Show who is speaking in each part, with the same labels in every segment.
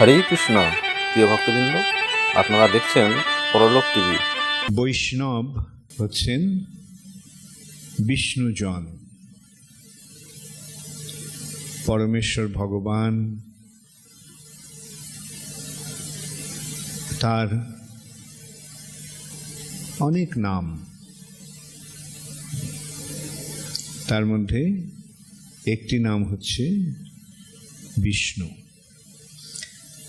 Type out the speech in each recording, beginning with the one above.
Speaker 1: হরে কৃষ্ণ, প্রিয় ভক্তবৃন্দ, আপনারা দেখছেন পরলোক টিভি।
Speaker 2: বৈষ্ণব হচ্ছেন বিষ্ণুজন। পরমেশ্বর ভগবান, তার অনেক নাম। তার মধ্যে একটি নাম হচ্ছে বিষ্ণু।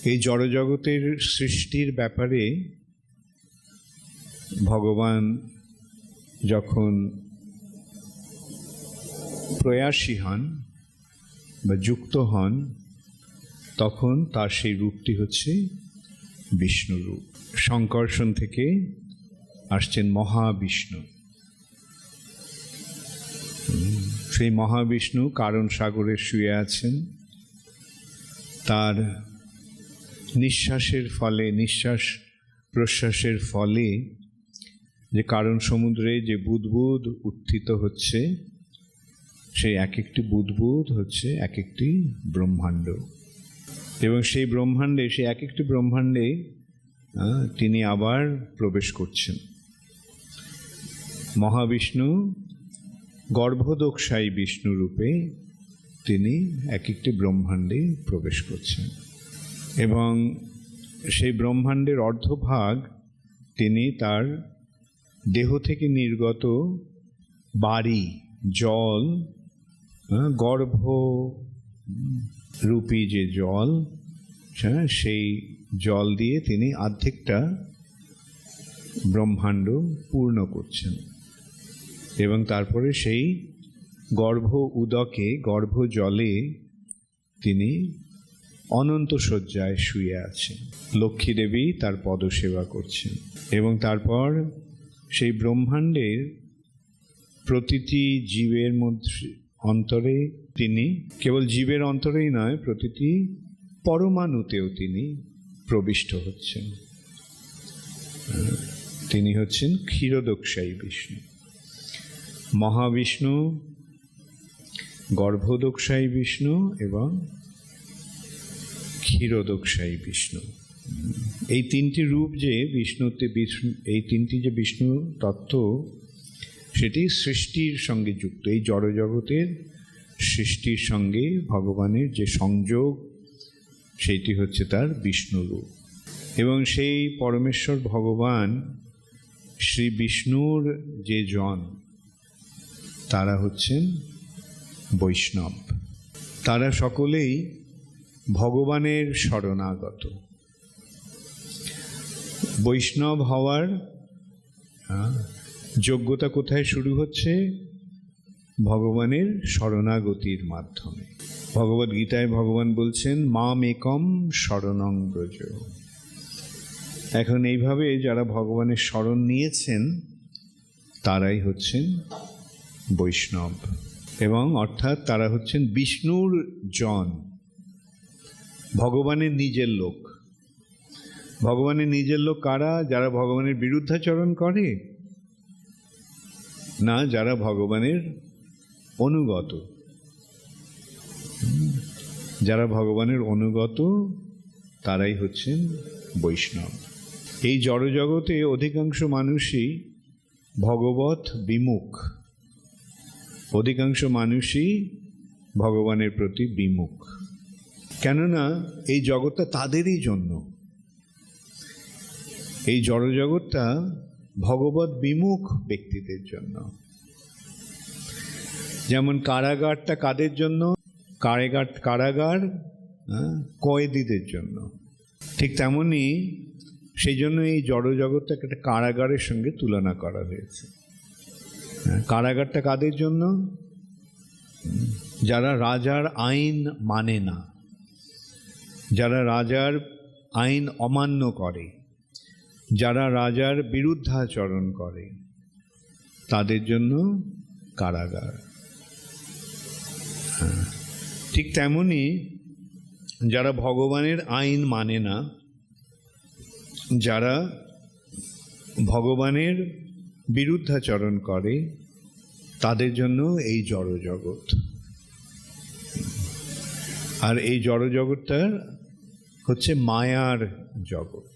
Speaker 2: এই জড়জগতের সৃষ্টির ব্যাপারে ভগবান যখন প্রয়াসী হন বা যুক্ত হন, তখন তার সেই রূপটি হচ্ছে বিষ্ণু রূপ। সংকর্ষণ থেকে আসছেন মহাবিষ্ণু। সেই মহাবিষ্ণু কারণ সাগরে শুয়ে আছেন। তার নিঃশ্বাসের ফলে, নিঃশ্বাস প্রশ্বাসের ফলে যে কারণ সমুদ্রে যে বুদবুদ উত্থিত হচ্ছে, সেই এক একটি বুদবুদ হচ্ছে এক একটি ব্রহ্মাণ্ড। এবং সেই ব্রহ্মাণ্ডে, সেই এক একটি ব্রহ্মাণ্ডে তিনি আবার প্রবেশ করছেন। মহাবিষ্ণু গর্ভদোক্ষায়ী বিষ্ণু রূপে তিনি এক একটি ব্রহ্মাণ্ডে প্রবেশ করছেন। এবং সেই ব্রহ্মাণ্ডের অর্ধভাগ তিনি তার দেহ থেকে নির্গত বাড়ি জল হ্যাঁ, গর্ভ রূপী যে জল হ্যাঁ, সেই জল দিয়ে তিনি অর্ধেকটা ব্রহ্মাণ্ড পূর্ণ করছেন। এবং তারপরে সেই গর্ভ উদকে গর্ভ জলে তিনি অনন্ত শয্যায় শুয়ে আছেন। লক্ষ্মী দেবী তার পদসেবা করছেন এবং তারপর সেই ব্রহ্মাণ্ডের প্রতিটি জীবের মধ্যে অন্তরে তিনি, কেবল জীবের অন্তরেই নয়, প্রতিটি পরমাণুতেও তিনি প্রবিষ্ট হচ্ছেন। তিনি হচ্ছেন ক্ষীরদোক্ষায়ী বিষ্ণু। মহাবিষ্ণু গর্ভদোক্ষায়ী বিষ্ণু এবং ক্ষীরদোক্ষায়ী বিষ্ণু। এই তিনটি রূপ যে বিষ্ণুতে বিষ্ণু, এই তিনটি যে বিষ্ণু তত্ত্ব, সেটি সৃষ্টির সঙ্গে যুক্ত। এই জড়জগতের সৃষ্টির সঙ্গে ভগবানের যে সংযোগ সেইটি হচ্ছে তার বিষ্ণু রূপ। এবং সেই পরমেশ্বর ভগবান শ্রী বিষ্ণুর যে জন, তারা হচ্ছেন বৈষ্ণব। তারা সকলেই ভগবানের শরণাগত। বৈষ্ণব হওয়ার যোগ্যতা কোথায় শুরু হচ্ছে? ভগবানের শরণাগতির মাধ্যমে। ভগবদ গীতায় ভগবান বলছেন, মাম একম শরণং ব্রজ। এখন এইভাবে যারা ভগবানের শরণ নিয়েছেন, তারাই হচ্ছেন বৈষ্ণব এবং অর্থাৎ তারা হচ্ছেন বিষ্ণুর জন। ভগবানের নিজের লোক। ভগবানের নিজের লোক কারা? যারা ভগবানের বিরুদ্ধাচরণ করে, না যারা ভগবানের অনুগত। যারা ভগবানের অনুগত, তারাই হচ্ছেন বৈষ্ণব। এই জড়জগতে অধিকাংশ মানুষই ভগবত বিমুখ। অধিকাংশ মানুষই ভগবানের প্রতি বিমুখ। কেননা এই জগৎটা তাদেরই জন্য। এই জড়জগৎটা ভগবত বিমুখ ব্যক্তিদের জন্য। যেমন কারাগারটা কাদের জন্য? কারাগার কারাগার কয়েদিদের জন্য। ঠিক তেমনই সেই জন্য এই জড়জগৎটাকে একটা কারাগারের সঙ্গে তুলনা করা হয়েছে। হ্যাঁ, কারাগারটা কাদের জন্য? যারা রাজার আইন মানে না। যারা রাজার আইন অমান্য করে যারা রাজার বিরুদ্ধাচরণ করে তাদের জন্য কারাগার। হ্যাঁ, ঠিক তেমনি যারা ভগবানের আইন মানে না যারা ভগবানের বিরুদ্ধাচরণ করে তাদের জন্য এই জড়জগৎ। আর এই জড় জড়জগৎটার হচ্ছে মায়ার জগৎ।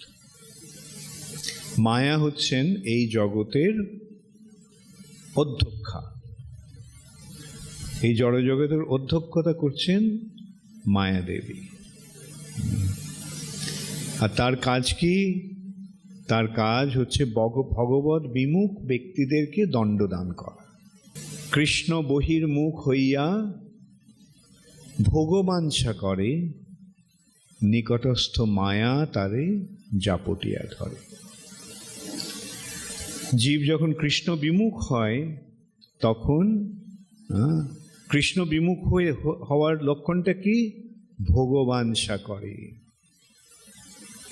Speaker 2: মায়া হচ্ছেন এই জগতের অধ্যক্ষা। এই জড়জগতের অধ্যক্ষতা করছেন মায়া দেবী। আর তার কাজ কি? তার কাজ হচ্ছে ভগবৎ বিমুখ ব্যক্তিদেরকে দণ্ডদান করা। কৃষ্ণ বহির্মুখ হইয়া ভোগবাঞ্ছা করে, নিকটস্থ মায়া তারে জাপটিয়া ধরে। জীব যখন কৃষ্ণ বিমুখ হয়, তখন কৃষ্ণ বিমুখ হয়ে হওয়ার লক্ষণটা কি? ভোগবাঞ্ছা করে।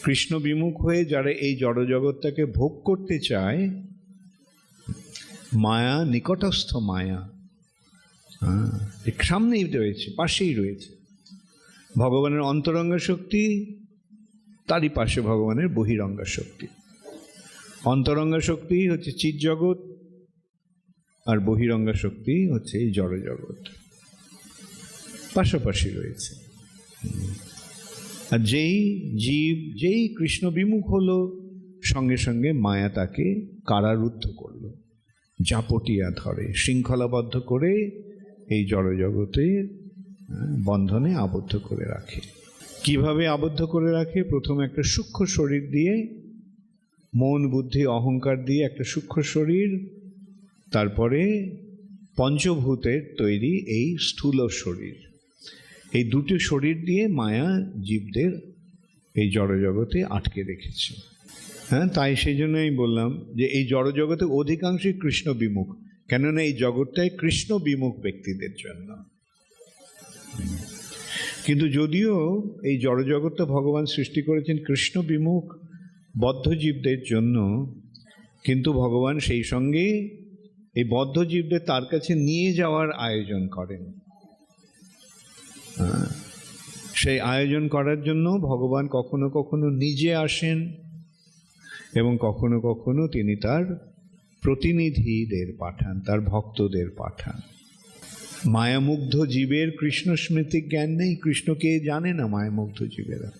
Speaker 2: কৃষ্ণ বিমুখ হয়ে যারা এই জড়জগৎটাকে ভোগ করতে চায়, মায়া, নিকটস্থ মায়া সামনেই রয়েছে, পাশেই রয়েছে। ভগবানের অন্তরঙ্গ শক্তি, তারই পাশে ভগবানের বহিরঙ্গ শক্তি। অন্তরঙ্গ শক্তি হচ্ছে চিৎ জগৎ আর বহিরঙ্গ শক্তি হচ্ছে এই জড়জগৎ। পাশাপাশি রয়েছে। আর যেই জীব, যেই কৃষ্ণ বিমুখ হলো, সঙ্গে সঙ্গে মায়া তাকে কারারুদ্ধ করল। জাপটিয়া ধরে, শৃঙ্খলাবদ্ধ করে এই জড়জগতে বন্ধনে আবদ্ধ করে রাখে। কীভাবে আবদ্ধ করে রাখে? প্রথম একটা সূক্ষ্ম শরীর দিয়ে, মন, বুদ্ধি, অহংকার দিয়ে একটা সূক্ষ্ম শরীর, তারপরে পঞ্চভূতের তৈরি এই স্থূল শরীর। এই দুটি শরীর দিয়ে মায়া জীবদের এই জড়জগতে আটকে রেখেছে। হ্যাঁ তাই সেই জন্যই বললাম যে এই জড়জগতে অধিকাংশই কৃষ্ণ বিমুখ। কেননা এই জগৎটাই কৃষ্ণ বিমুখ ব্যক্তিদের জন্য। কিন্তু যদিও এই জড়জগৎটা ভগবান সৃষ্টি করেছেন কৃষ্ণ বিমুখ বদ্ধজীবদের জন্য কিন্তু ভগবান সেই সঙ্গে এই বদ্ধজীবদের তার কাছে নিয়ে যাওয়ার আয়োজন করেন। হ্যাঁ, সেই আয়োজন করার জন্য ভগবান কখনো কখনো নিজে আসেন এবং কখনো কখনো তিনি তার প্রতিনিধিদের পাঠান, তার ভক্তদের পাঠান। মায়ামুগ্ধ জীবের কৃষ্ণ স্মৃতি জ্ঞান নেই কৃষ্ণকে জানে না মায়ামুগ্ধ জীবেরা?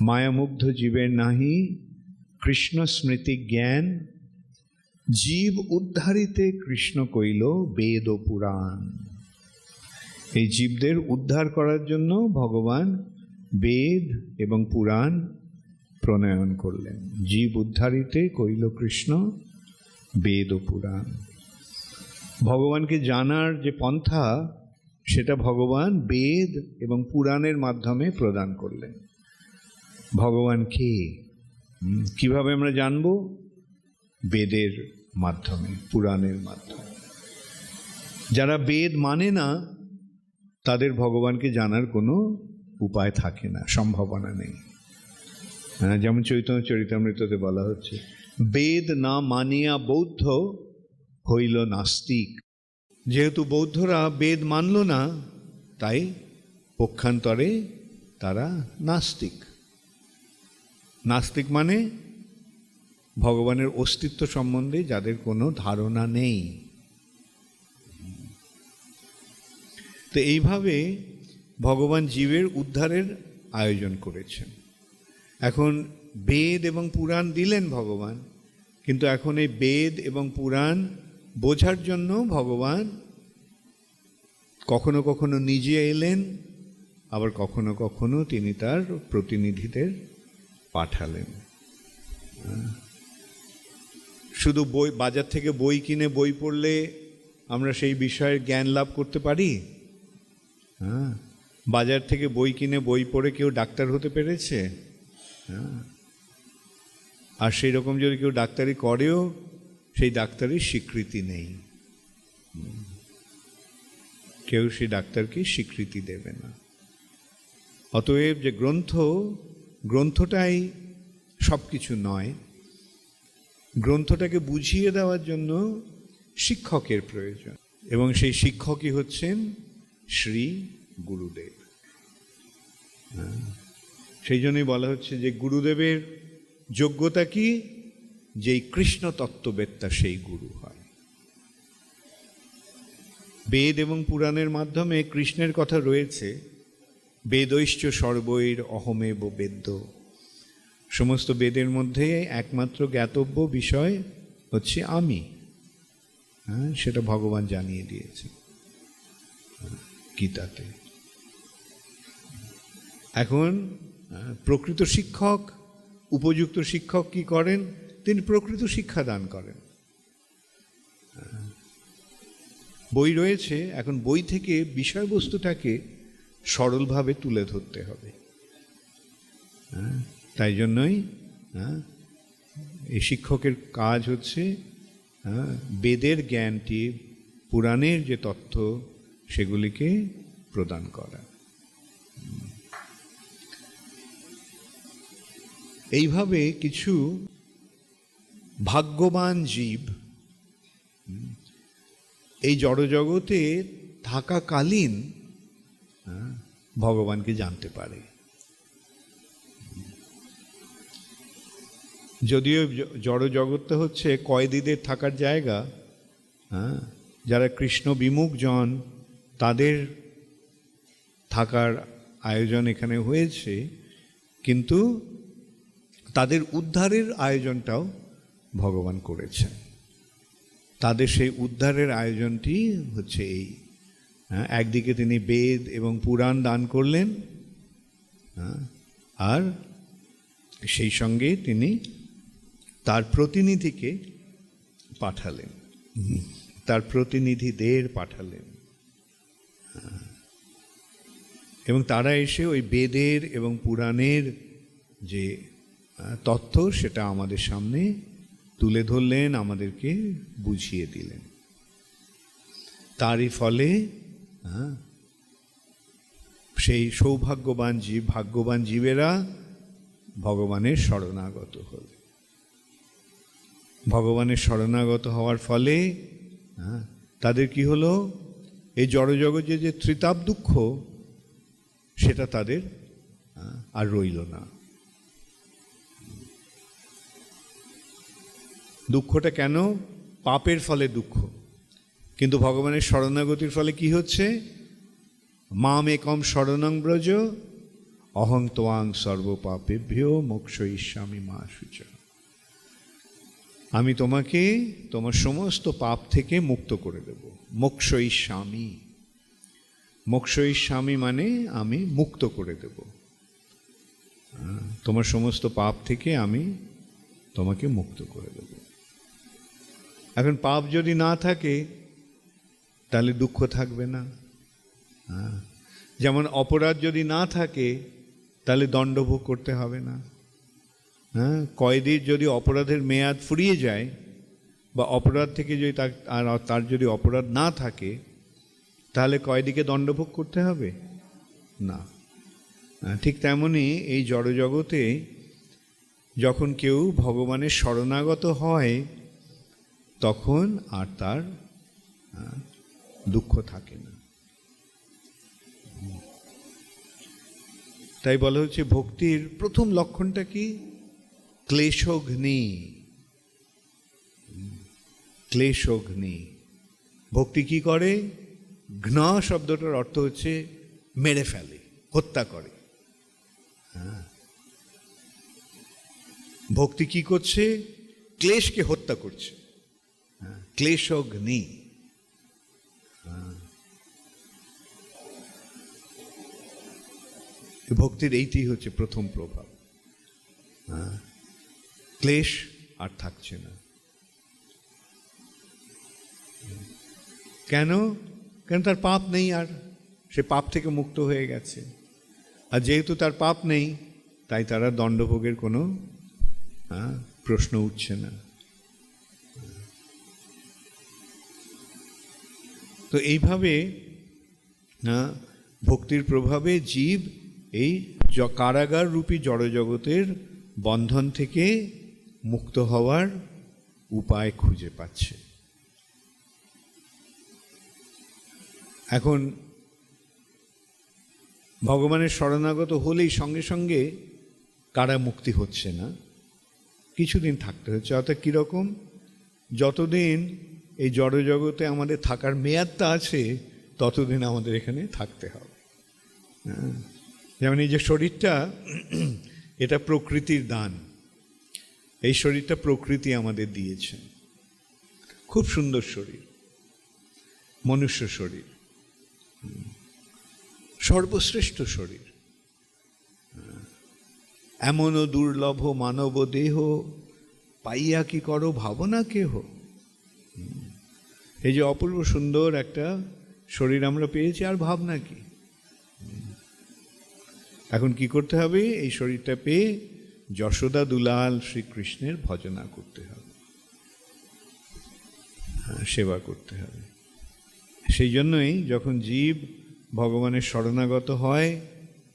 Speaker 2: মায়ামুগ্ধ জীবের নাহি কৃষ্ণ স্মৃতি জ্ঞান, জীব উদ্ধারিতে কৃষ্ণ কইল বেদ ও পুরাণ। এই জীবদের উদ্ধার করার জন্য ভগবান বেদ এবং পুরাণ প্রণয়ন করলেন। জীব উদ্ধারিতে কইল কৃষ্ণ বেদ ও পুরাণ। ভগবানকে জানার যে পন্থা, সেটা ভগবান বেদ এবং পুরাণের মাধ্যমে প্রদান করলেন। ভগবান কে? কীভাবে আমরা জানব? বেদের মাধ্যমে, পুরাণের মাধ্যমে। যারা বেদ মানে না, তাদের ভগবানকে জানার কোনো উপায় থাকে না, সম্ভাবনা নেই। হ্যাঁ যেমন চৈতন্য চরিতামৃততে বলা হচ্ছে বেদ না মানিয়া বৌদ্ধ হইল নাস্তিক। যেহেতু বৌদ্ধরা বেদ মানল না, তাই পক্ষান্তরে তারা নাস্তিক। নাস্তিক মানে ভগবানের অস্তিত্ব সম্বন্ধে যাদের কোনো ধারণা নেই। তো এইভাবে ভগবান জীবের উদ্ধারের আয়োজন করেছেন। এখন বেদ এবং পুরাণ দিলেন ভগবান, কিন্তু এখন এই বেদ এবং পুরাণ বোঝার জন্য ভগবান কখনো কখনো নিজে এলেন, আবার কখনো কখনো তিনি তার প্রতিনিধিদের পাঠালেন। শুধু বই, বাজার থেকে বই কিনে বই পড়লে আমরা সেই বিষয়ের জ্ঞান লাভ করতে পারি? হ্যাঁ। বাজার থেকে বই কিনে বই পড়ে কেউ ডাক্তার হতে পেরেছে? হ্যাঁ। আর সেই রকম যদি কেউ ডাক্তারি করেও, সেই ডাক্তারির স্বীকৃতি নেই। কেউ সেই ডাক্তারকে স্বীকৃতি দেবে না। অতএব যে গ্রন্থ, গ্রন্থটাই সব কিছু নয়। গ্রন্থটাকে বুঝিয়ে দেওয়ার জন্য শিক্ষকের প্রয়োজন, এবং সেই শিক্ষকই হচ্ছেন শ্রী গুরুদেব। হ্যাঁ। সেই জন্যই বলা হচ্ছে যে গুরুদেবের যোগ্যতা কি? যেই কৃষ্ণ তত্ত্ববেত্তা সেই গুরু হয়। বেদ এবং পুরাণের মাধ্যমে কৃষ্ণের কথা রয়েছে, বেদৈশ্চ সর্বৈর অহমেব বেদ্য। সমস্ত বেদের মধ্যে একমাত্র জ্ঞাতব্য বিষয় হচ্ছে আমি। হ্যাঁ সেটা ভগবান জানিয়ে দিয়েছে, গীতাতে। এখন প্রকৃত শিক্ষক উপযুক্ত শিক্ষক কি করেন? তিনি প্রকৃত শিক্ষা দান করেন। বই রয়েছে এখন বই থেকে বিষয়বস্তুটাকে সরলভাবে তুলে ধরতে হবে। হ্যাঁ, তাই জন্যই হ্যাঁ, এই শিক্ষকের কাজ হচ্ছে হ্যাঁ, বেদের জ্ঞানটি পুরাণের যে তথ্য সেগুলিকে প্রদান করা। এইভাবে কিছু ভাগ্যবান জীব এই জড়জগতে থাকাকালীন ভগবানকে জানতে পারে। যদিও জড়জগৎটা হচ্ছে কয়েদিদের থাকার জায়গা হ্যাঁ যারা কৃষ্ণ বিমুখ জন, তাদের থাকার আয়োজন এখানে হয়েছে, কিন্তু তাদের উদ্ধারের আয়োজনটাও ভগবান করেছেন। তাদের সেই উদ্ধারের আয়োজনটি হচ্ছে এই। হ্যাঁ, একদিকে তিনি বেদ এবং পুরাণ দান করলেন হ্যাঁ, আর সেই সঙ্গে তিনি তার প্রতিনিধিকে পাঠালেন। তার প্রতিনিধিদের পাঠালেন। হ্যাঁ। এবং তারা এসে ওই বেদের এবং পুরাণের যে তথ্য সেটা আমাদের সামনে তুলে ধরলেন, আমাদেরকে বুঝিয়ে দিলেন। তারই ফলে সেই সৌভাগ্যবান জীব, ভাগ্যবান জীবেরা ভগবানের শরণাগত হল। ভগবানের শরণাগত হওয়ার ফলে তাদের কি হলো? এই জড়জগতে যে ত্রিতাপ দুঃখ, সেটা তাদের আর রইল না। দুঃখটা কেন? পাপের ফলে দুঃখ। কিন্তু ভগবানের শরণাগতির ফলে কি হচ্ছে? মাম একম শরণং ব্রজ, অহং তোয়াং সর্বপাপেভ্য মোক্ষ ইস্বামী মা সূচ আমি তোমাকে তোমার সমস্ত পাপ থেকে মুক্ত করে দেব। মোক্ষ ইস্বামী মোক্ষ ইস্বামী মানে আমি মুক্ত করে দেব। তোমার সমস্ত পাপ থেকে আমি তোমাকে মুক্ত করে দেব। এখন পাপ যদি না থাকে তাহলে দুঃখ থাকবে না। হ্যাঁ। যেমন অপরাধ যদি না থাকে তাহলে দণ্ডভোগ করতে হবে না। হ্যাঁ। কয়েদির যদি অপরাধের মেয়াদ ফুরিয়ে যায় বা অপরাধ থেকে যদি তার আর তার যদি অপরাধ না থাকে তাহলে কয়েদিকে দণ্ডভোগ করতে হবে? না। হ্যাঁ, ঠিক তেমনি এই জড়জগতে যখন কেউ ভগবানের শরণাগত হয় তখন আর তার দুঃখ থাকে না। তাই বলা হচ্ছে ভক্তির প্রথম লক্ষণটা কি? ক্লেশগ্নি ক্লেশগ্নি ভক্তি কি করে? ঘ্ন শব্দটার অর্থ হচ্ছে মেরে ফেলে, হত্যা করে। হ্যাঁ। ভক্তি কি করছে? ক্লেশকে হত্যা করছে। ক্লেশগ্নি হ্যাঁ। ভক্তির এইটি হচ্ছে প্রথম প্রভাব। হ্যাঁ। ক্লেশ আর থাকছে না। কেন? কেন তার পাপ নেই আর? সে পাপ থেকে মুক্ত হয়ে গেছে। আর যেহেতু তার পাপ নেই তাই তারা দণ্ডভোগের কোনো হ্যাঁ, প্রশ্ন উঠছে না। তো এইভাবে ভক্তির প্রভাবে জীব এই কারাগার রূপী জড়জগতের বন্ধন থেকে মুক্ত হওয়ার উপায় খুঁজে পাচ্ছে। এখন, ভগবানের শরণাগত হলেই সঙ্গে সঙ্গে কারা মুক্তি হচ্ছে না? কিছুদিন থাকতে হচ্ছে, অর্থাৎ কীরকম? যতদিন এই জড়জগতে আমাদের থাকার মেয়াদটা আছে, ততদিন আমাদের এখানে থাকতে হবে। হ্যাঁ। যেমন এই যে শরীরটা, এটা প্রকৃতির দান। এই শরীরটা প্রকৃতি আমাদের দিয়েছে। খুব সুন্দর শরীর। মনুষ্য শরীর। সর্বশ্রেষ্ঠ শরীর। এমনও দুর্লভ মানব দেহ, পাইয়া কি করো ভাবনা কেহ। এই যে অপূর্ব সুন্দর একটা শরীর আমরা পেয়েছি আর ভাবনা কি? এখন কি করতে হবে? এই শরীরটা পেয়ে যশোদা দুলাল শ্রীকৃষ্ণের ভজনা করতে হবে। হ্যাঁ, সেবা করতে হবে। সেই জন্যই যখন জীব ভগবানের শরণাগত হয়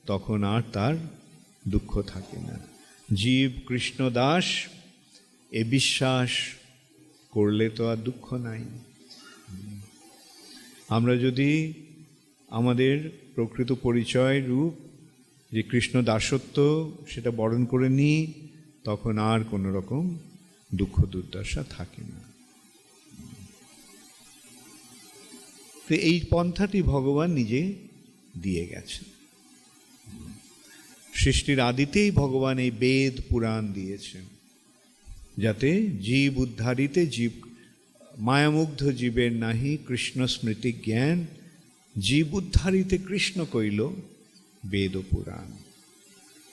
Speaker 2: তখন আর তার দুঃখ থাকে না। জীব কৃষ্ণ দাস এ বিশ্বাস করলে তো আর দুঃখ নাই। আমরা যদি আমাদের প্রকৃত পরিচয় রূপ যে কৃষ্ণ দাসত্ব সেটা বরণ করে নিই, তখন আর কোনো রকম দুঃখ দুর্দশা থাকে না। তো এই পন্থাটি ভগবান নিজে দিয়ে গেছেন। সৃষ্টির আদিতেই ভগবান এই বেদ পুরাণ দিয়েছেন। যাতে জীব উদ্ধারিতে জীব মায়ামুগ্ধ জীবের নাহি কৃষ্ণ স্মৃতি জ্ঞান জীব উদ্ধারিতে কৃষ্ণ কইল বেদ ও পুরাণ।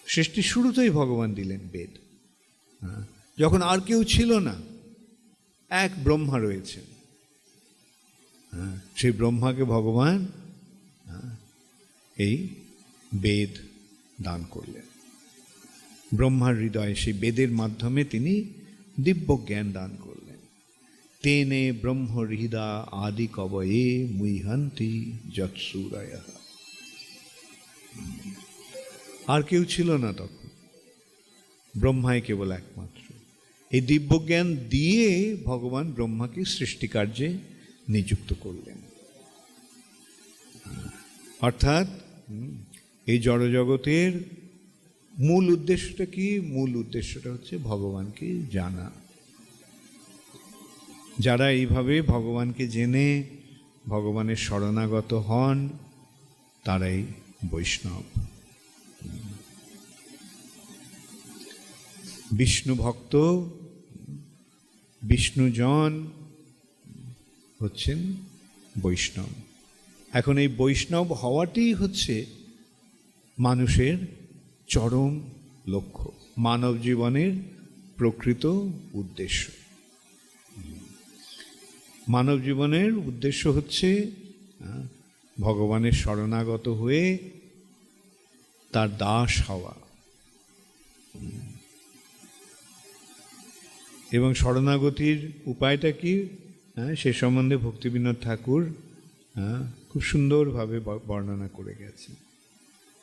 Speaker 2: সৃষ্টির শুরুতেই ভগবান দিলেন বেদ। হ্যাঁ, যখন আর কেউ ছিল না এক ব্রহ্মা রয়েছে। হ্যাঁ, সেই ব্রহ্মাকে ভগবান হ্যাঁ, এই বেদ দান করলেন। ব্রহ্মার হৃদয়ে সেই বেদের মাধ্যমে তিনি দিব্য জ্ঞান দান করলেন। তেনে ব্রহ্ম হৃদা আদি কবয়ে মুইহান্তি যৎসুরায়। আর কেউ ছিল না তখন। ব্রহ্মাই কেবল একমাত্র। এই দিব্যজ্ঞান দিয়ে ভগবান ব্রহ্মাকে সৃষ্টিকার্যে নিযুক্ত করলেন। অর্থাৎ এই জড়জগতের মূল উদ্দেশ্যটা কি? মূল উদ্দেশ্যটা হচ্ছে ভগবানকে জানা। যারা এইভাবে ভগবানকে জেনে, ভগবানের শরণাগত হন, তারাই বৈষ্ণব। বিষ্ণু ভক্ত, বিষ্ণুজন হচ্ছেন বৈষ্ণব। এখন এই বৈষ্ণব হওয়াটি হচ্ছে মানুষের চরম লক্ষ্য, মানব জীবনের প্রকৃত উদ্দেশ্য। মানব জীবনের উদ্দেশ্য হচ্ছে ভগবানের শরণাগত হয়ে তার দাস হওয়া। এবং শরণাগতির উপায়টা কি? হ্যাঁ সে সম্বন্ধে ভক্তিবিনোদ ঠাকুর খুব সুন্দরভাবে বর্ণনা করে গেছে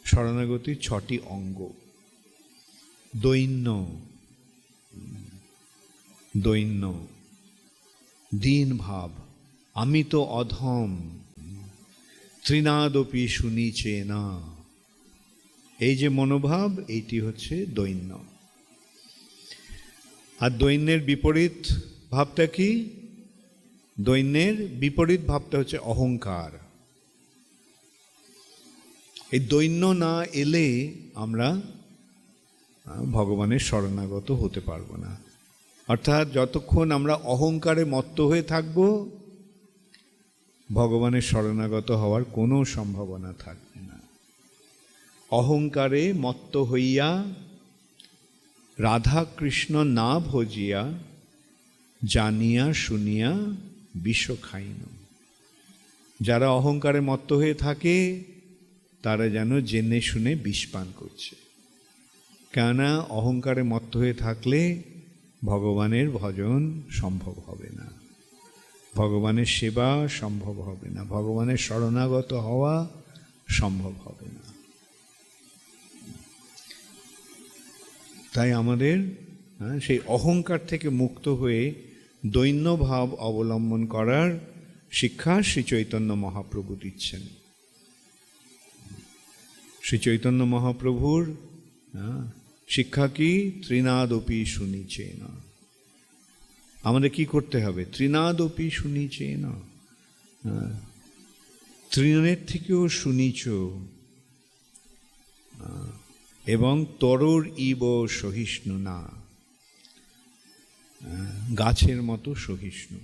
Speaker 2: শরণাগতির ছটি অঙ্গ। দৈন্য। দৈন্য। দীন ভাব আমি তো অধম। ত্রিনাদপি শুনিছে না এই যে মনোভাব, এইটি হচ্ছে দৈন্য। আর দৈন্যের বিপরীত ভাবটা কি? দৈন্যের বিপরীত ভাবটা হচ্ছে অহংকার। এই দৈন্য না এলে আমরা ভগবানের শরণাগত হতে পারব না। অর্থাৎ যতক্ষণ আমরা অহংকারে মত্ত হয়ে থাকব, ভগবানের শরণাগত হওয়ার কোনো সম্ভাবনা থাকবে না। অহংকারে মত্ত হইয়া রাধা কৃষ্ণ না ভজিয়া, জানিয়া শুনিয়া বিষ খাইন। যারা অহংকারে মত্ত হয়ে থাকে তারা যেন জেনে শুনে বিষ পান করছে। কেননা অহংকারে মত্ত হয়ে থাকলে ভগবানের ভজন সম্ভব হবে না। ভগবানের সেবা সম্ভব হবে না। ভগবানের শরণাগত হওয়া সম্ভব হবে না। তাই আমাদের হ্যাঁ, সেই অহংকার থেকে মুক্ত হয়ে দৈন্য ভাব অবলম্বন করার শিক্ষা শ্রী চৈতন্য মহাপ্রভু দিচ্ছেন। শ্রী চৈতন্য মহাপ্রভুর শিক্ষা কি ত্রিনাদপি শুনিছে না আমাদের কি করতে হবে ত্রিনাদপি শুনিছে না তৃণের থেকেও শুনিছ এবং তরর ইব সহিষ্ণু না গাছের মতো সহিষ্ণু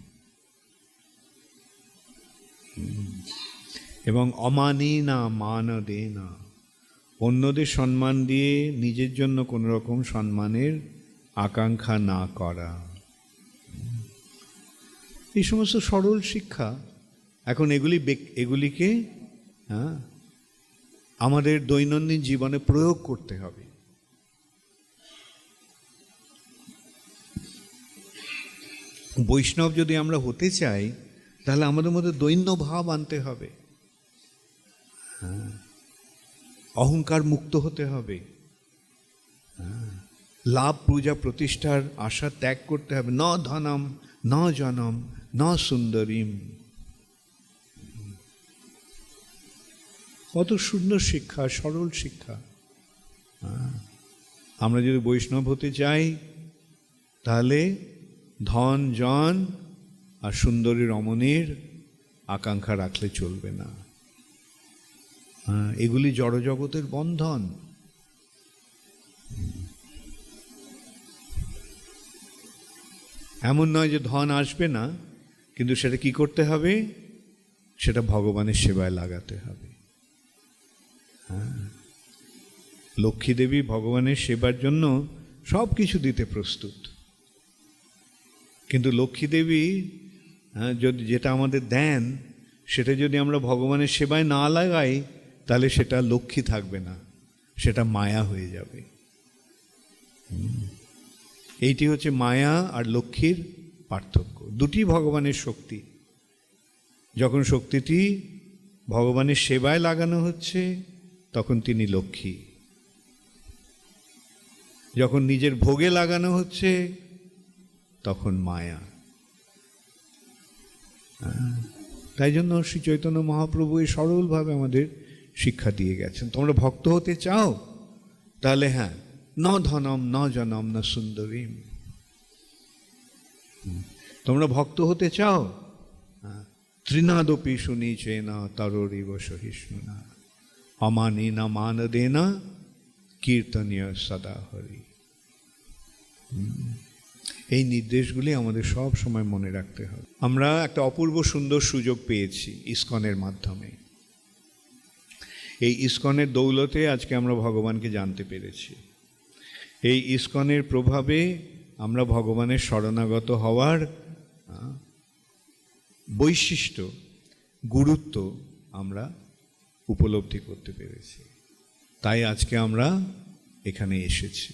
Speaker 2: এবং অমানি না মান দে না অন্যদের সম্মান দিয়ে নিজের জন্য কোনো রকম সম্মানের আকাঙ্ক্ষা না করা। এই সমস্ত সরল শিক্ষা এখন এগুলি এগুলিকে হ্যাঁ আমাদের দৈনন্দিন জীবনে প্রয়োগ করতে হবে। বৈষ্ণব যদি আমরা হতে চাই, তাহলে আমাদের মধ্যে দৈন্য ভাব আনতে হবে। অহংকার মুক্ত হতে হবে। লাভ পূজা প্রতিষ্ঠার আশা ত্যাগ করতে হবে ন ধনম, ন জনম, ন সুন্দরীম কত সুন্দর শিক্ষা, সরল শিক্ষা। আমরা যদি বৈষ্ণব হতে চাই, তাহলে ধন, জন আর সুন্দরী রমণীর আকাঙ্ক্ষা রাখলে চলবে না এগুলি জড়জগতের বন্ধন। এমন নয় যে ধন আসবে না কিন্তু সেটা কি করতে হবে? সেটা ভগবানের সেবায় লাগাতে হবে। হ্যাঁ লক্ষ্মী দেবী ভগবানের সেবার জন্য সব কিছু দিতে প্রস্তুত। কিন্তু লক্ষ্মী দেবী হ্যাঁ, যদি যেটা আমাদের দেন সেটা যদি আমরা ভগবানের সেবায় না লাগাই তাহলে সেটা লক্ষ্মী থাকবে না, সেটা মায়া হয়ে যাবে। এইটি হচ্ছে মায়া আর লক্ষ্মীর পার্থক্য। দুটি ভগবানের শক্তি। যখন শক্তিটি ভগবানের সেবায় লাগানো হচ্ছে, তখন তিনি লক্ষ্মী। যখন নিজের ভোগে লাগানো হচ্ছে, তখন মায়া। তাই জন্য শ্রী চৈতন্য মহাপ্রভু এই সরলভাবে আমাদের শিক্ষা দিয়ে গেছেন। তোমরা ভক্ত হতে চাও? তাহলে হ্যাঁ ন ধনম, ন জনম, ন সুন্দরীম। তোমরা ভক্ত হতে চাও? হ্যাঁ। ত্রিনাদপি শুনিছে না তরিব সহিষ্ণু না অমানি না মান দে না কীর্তনীয় সদা হরি। এই নির্দেশগুলি আমাদের সব সময় মনে রাখতে হবে। আমরা একটা অপূর্ব সুন্দর সুযোগ পেয়েছি ইসকনের মাধ্যমে। এই ইস্কনের দৌলতে আজকে আমরা ভগবানকে জানতে পেরেছি। এই ইস্কনের প্রভাবে আমরা ভগবানের শরণাগত হওয়ার বৈশিষ্ট্য, গুরুত্ব আমরা উপলব্ধি করতে পেরেছি। তাই আজকে আমরা এখানে এসেছি।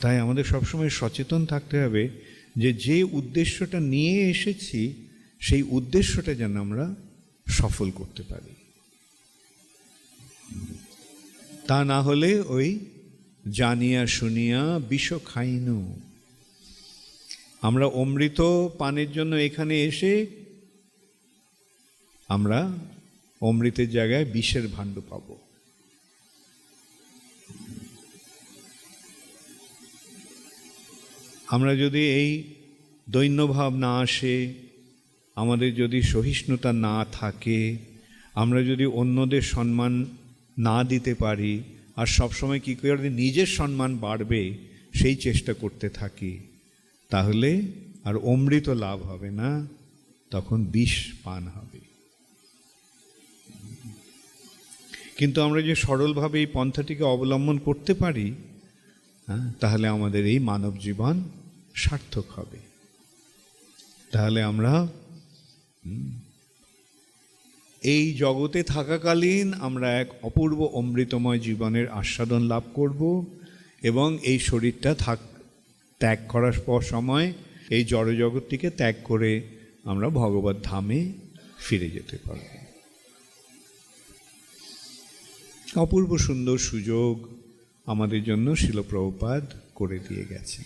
Speaker 2: তাই আমাদের সবসময় সচেতন থাকতে হবে যে যে উদ্দেশ্যটা নিয়ে এসেছি, সেই উদ্দেশ্যটা যেন আমরা সফল করতে পারি। তা না হলে ওই জানিয়া শুনিয়া বিষ খাইনু। আমরা অমৃত পানের জন্য এখানে এসে আমরা অমৃতের জায়গায় বিষের ভাণ্ড পাবো। আমরা যদি এই দৈন্যভাব না আসে আমাদের যদি সহিষ্ণুতা না থাকে, আমরা যদি অন্যদের সম্মান না দিতে পারি, আর সবসময় কী করে নিজের সম্মান বাড়বে, সেই চেষ্টা করতে থাকি, তাহলে আর অমৃত লাভ হবে না, তখন বিষ পান হবে। কিন্তু আমরা যে সরলভাবে এই পন্থাটিকে অবলম্বন করতে পারি তাহলে আমাদের এই মানব জীবন সার্থক হবে। তাহলে আমরা এই জগতে থাকাকালীন আমরা এক অপূর্ব অমৃতময় জীবনের আস্বাদন লাভ করব এবং এই শরীরটা থাক, ত্যাগ করার পর সময় এই জড়জগৎটিকে ত্যাগ করে আমরা ভগবত ধামে ফিরে যেতে পারব। অপূর্ব সুন্দর সুযোগ আমাদের জন্য শিলপ্রভুপাদ করে দিয়ে গেছে।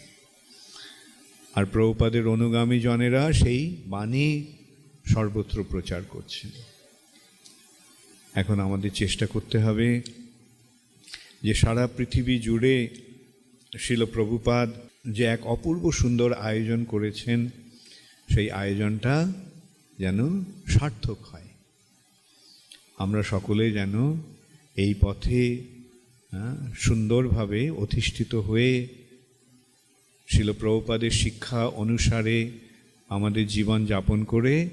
Speaker 2: আর প্রভুপাদের অনুগামী জনেরা সেই বাণী সর্বত্র প্রচার করছেন এখন আমাদের চেষ্টা করতে হবে যে সারা পৃথিবী জুড়ে শিলপ্রভুপাদ যে এক অপূর্ব সুন্দর আয়োজন করেছেন, সেই আয়োজনটা যেন সার্থক হয়। আমরা সকলে যেন এই পথে সুন্দরভাবে অধিষ্ঠিত হয়ে শিলপ্রভুপাদের শিক্ষা অনুসারে আমাদের জীবন যাপন করে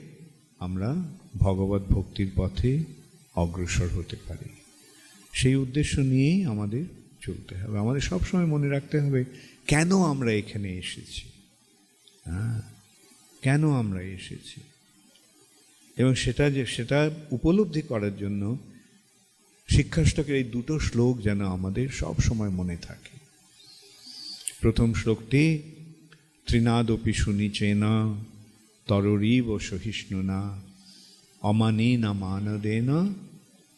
Speaker 2: আমরা ভগবত ভক্তির পথে অগ্রসর হতে পারি। সেই উদ্দেশ্য নিয়েই আমাদের চলতে হবে। আমাদের সবসময় মনে রাখতে হবে, কেন আমরা এখানে এসেছি? হ্যাঁ কেন আমরা এসেছি? এবং সেটা যে, সেটা উপলব্ধি করার জন্য শিক্ষাষ্টকের এই দুটো শ্লোক যেন আমাদের সব সময় মনে থাকে। প্রথম শ্লোকটি, ত্রিনাদপি শুনিচেনা তররীব সহিষ্ণুনা অমানে না মানদেন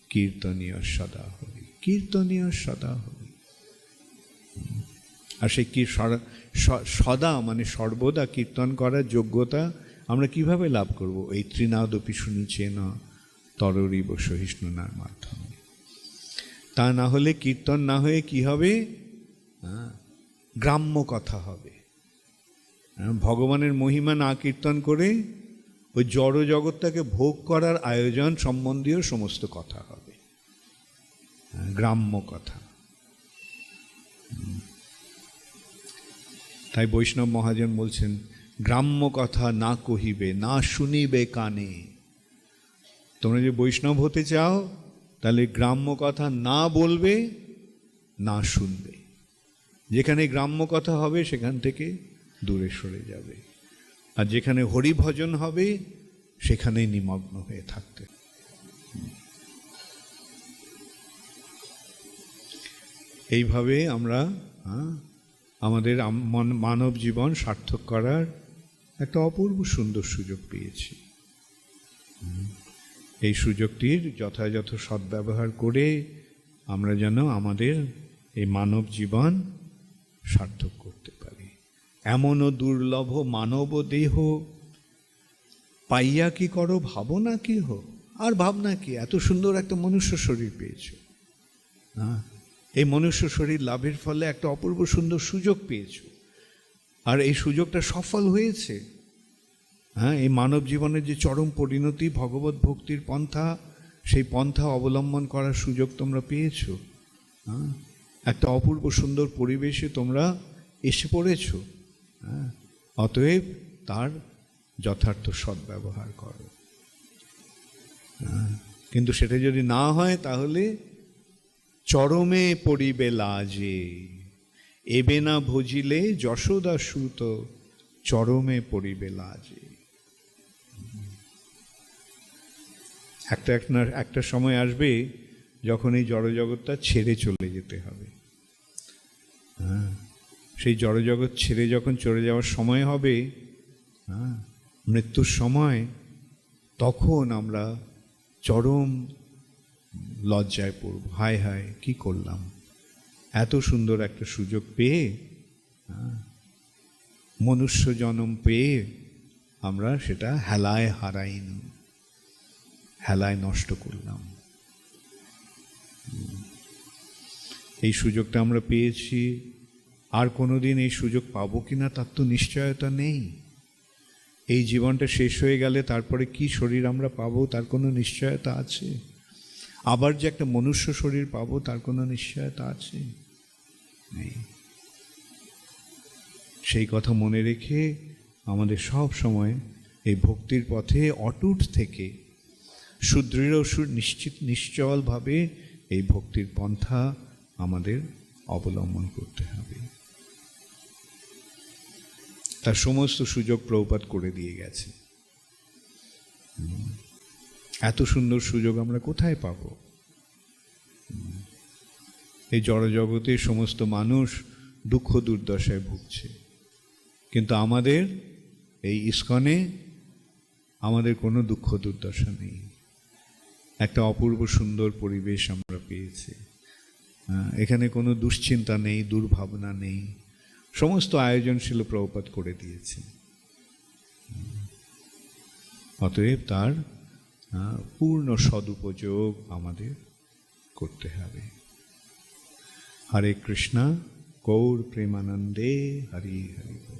Speaker 2: কীর্তনীয় সদা হরি কীর্তনীয় সদা হরি। আর সেই কি সদা মানে সর্বদা কীর্তন করার যোগ্যতা আমরা কীভাবে লাভ করব? এই ত্রিনাদপি শুনিছে না তররিব সহিষ্ণুনার মাধ্যমে। তা না হলে কীর্তন না হয়ে কি হবে? হ্যাঁ, গ্রাম্য কথা হবে। ভগবানের মহিমা না কীর্তন করে ওই জড় জগৎটাকে ভোগ করার আয়োজন সম্বন্ধীয় সমস্ত কথা হবে। হ্যাঁ, গ্রাম্য কথা। তাই বৈষ্ণব মহাজন বলছেন গ্রাম্য কথা না কহিবে না শুনিবে কানে। তোমরা যে বৈষ্ণব হতে চাও তাহলে গ্রাম্য কথা না বলবে না শুনবে। যেখানে গ্রাম্য কথা হবে সেখান থেকে দূরে সরে যাবে। আর যেখানে হরিভজন হবে সেখানে নিমগ্ন হয়ে থাকতে এইভাবে আমরা হ্যাঁ, আমাদের মানব জীবন সার্থক করার একটা অপূর্ব সুন্দর সুযোগ পেয়েছি। এই সুযোগটির যথাযথ সদ্ব্যবহার করে আমরা যেন আমাদের এই মানব জীবন সার্থক করতে পারি। এমনও দুর্লভ মানব দেহ। পাইয়া কি করো, ভাবনা কি হো? আর ভাবনা কি? এত সুন্দর একটা মনুষ্য শরীর পেয়েছ। হ্যাঁ? এই মনুষ্য শরীর লাভের ফলে একটা অপূর্ব সুন্দর সুযোগ পেয়েছ। আর এই সুযোগটা সফল হয়েছে। হ্যাঁ? এই মানব জীবনের যে চরম পরিণতি, ভগবত ভক্তির পন্থা, সেই পন্থা অবলম্বন করার সুযোগ তোমরা পেয়েছ। হ্যাঁ? একটা অপূর্ব সুন্দর পরিবেশে তোমরা এসে পড়েছো। অতএব তার যথার্থ সদ্ব্যবহার করো। হ্যাঁ, কিন্তু সেটা যদি না হয় তাহলে চরমে পড়িবে লাজে। এবে না ভজিলে যশোদা সুত চরমে পড়িবে লাজে। একটা একটা একটা সময় আসবে যখন এই জড়জগৎটা ছেড়ে চলে যেতে হবে। হ্যাঁ। সেই জড়জগৎ ছেড়ে যখন চলে যাওয়ার সময় হবে হ্যাঁ মৃত্যুর সময়, তখন আমরা চরম লজ্জায় পড়ব। হায় হায়, কি করলাম? এত সুন্দর একটা সুযোগ পেয়ে মনুষ্য জন্ম পেয়ে আমরা সেটা হেলায় হারাইন হেলায় নষ্ট করলাম। এই সুযোগটা আমরা পেয়েছি। আর কোনোদিন এই সুযোগ পাবো কিনা তার তো নিশ্চয়তা নেই। এই জীবনটা শেষ হয়ে গেলে তারপরে কি শরীর আমরা পাবো তার কোনো নিশ্চয়তা আছে? আবার যে একটা মনুষ্য শরীর পাবো তার কোনো নিশ্চয়তা আছে? নেই। সেই কথা মনে রেখে আমাদের সব সময় এই ভক্তির পথে অটুট থেকে, সুদৃঢ় নিশ্চিত নিশ্চলভাবে এই ভক্তির পন্থা আমাদের অবলম্বন করতে হবে। তার সমস্ত সুযোগ প্রভুপাত করে দিয়ে গেছে। এত সুন্দর সুযোগ আমরা কোথায় পাব। এই জড়জগতে সমস্ত মানুষ দুঃখ দুর্দশায় ভুগছে। কিন্তু আমাদের এই ইস্কনে আমাদের কোনো দুঃখ দুর্দশা নেই। একটা অপূর্ব সুন্দর পরিবেশ আমরা পেয়েছি। এখানে কোনো দুশ্চিন্তা নেই, দুর্ভাবনা নেই। সমস্ত আয়োজন ছিল প্রভুপাত করে দিয়েছে অতএব তার পূর্ণ সদুপযোগ আমাদের করতে হবে হরে কৃষ্ণা, গৌর প্রেমানন্দে হরি হরি।